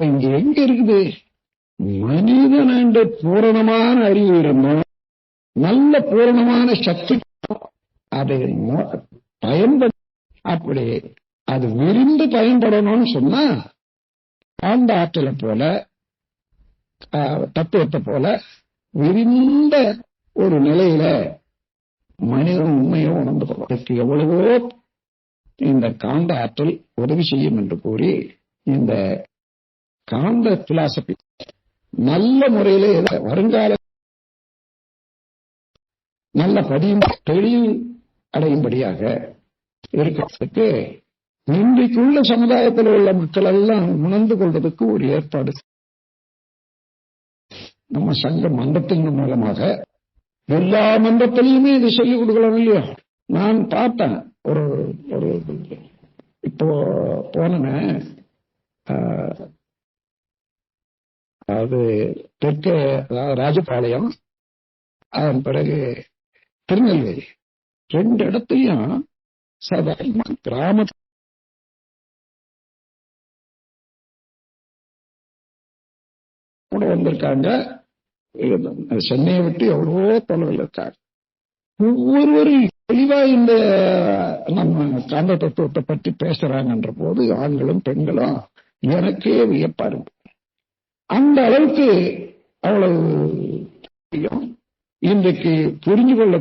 இங்க எங்க இருக்குது? மனிதன் என்ற பூரணமான அறிவு இருந்தோம் நல்ல பூரணமான சக்தி அதை பயன்படு பயன்பட அப்படி அது விரிந்து பயன்படணும்னு சொன்னா காந்த ஆற்றலை போல ஆஹ், தத்துவத்தை போல விரிந்த ஒரு நிலையில மனிதன் உண்மையை உணர்ந்து கொள்வதற்கு எவ்வளவோ இந்த காந்த ஆற்றல் உதவி செய்யும் என்று கூறி இந்த காந்த பிலாசபி நல்ல முறையில வருங்கால நல்ல படியும் தெளிவு அடையும்படியாக இருக்கிறதுக்கு இன்றைக்குள்ள சமுதாயத்தில் உள்ள மக்கள் எல்லாம் உணர்ந்து கொள்வதற்கு ஒரு ஏற்பாடு. நம்ம சங்க மன்றத்தின் மூலமாக எல்லா மன்றத்திலையுமே இது சொல்லிக் கொடுக்கலாம் இல்லையா? நான் பார்த்தேன். ஒரு ஒரு இப்போ போனேன். ஆஹ், அது தெற்கு அதாவது ராஜபாளையம் அதன் பிறகு திருநெல்வேலி. ரெண்டு இடத்தையும் சாதாரண கிராம கூட வந்திருக்காங்க. சென்னையை விட்டு எவ்வளவோ தொலைவில் இருக்காங்க. ஒவ்வொருவரும் தெளிவா இந்த நம்ம காந்த தத்துவத்தை பற்றி பேசுறாங்கன்ற போது ஆண்களும் பெண்களும் எனக்கே வியப்பா இருக்கு. அந்த அளவுக்கு அவ்வளவு இன்றைக்கு புரிஞ்சு கொள்ள